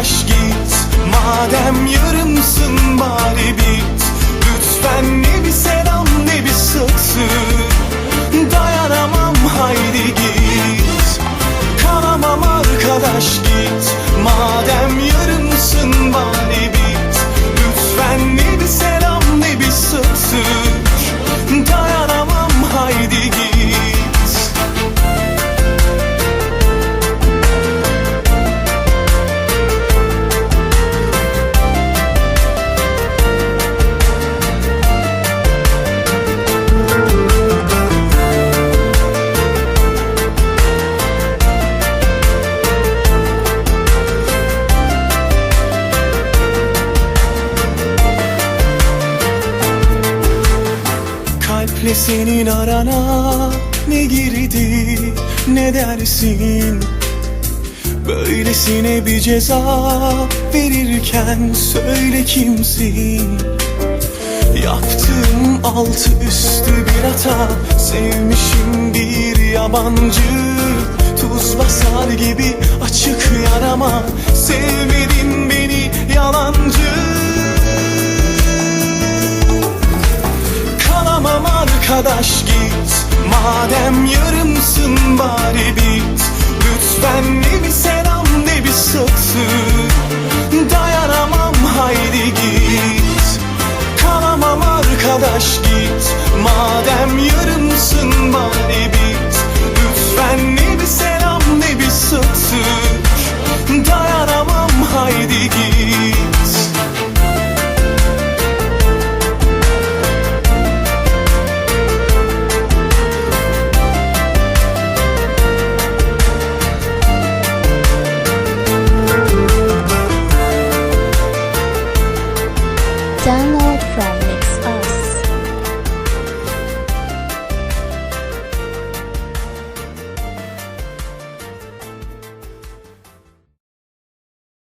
arkadaş git Madem yarımsın bari bit. Lütfen ne bir selam ne bir satır Dayanamam haydi git. Kalamam arkadaş git Kalple senin arana ne girdi ne dersin? Böylesine bir ceza verirken söyle kimsin? Yaptığım altı üstü bir hata Sevmişim bir yabancı. Tuz basar gibi açık yarama Sevmedin arkadaş git. Madem yarımsın bari bit Escuchando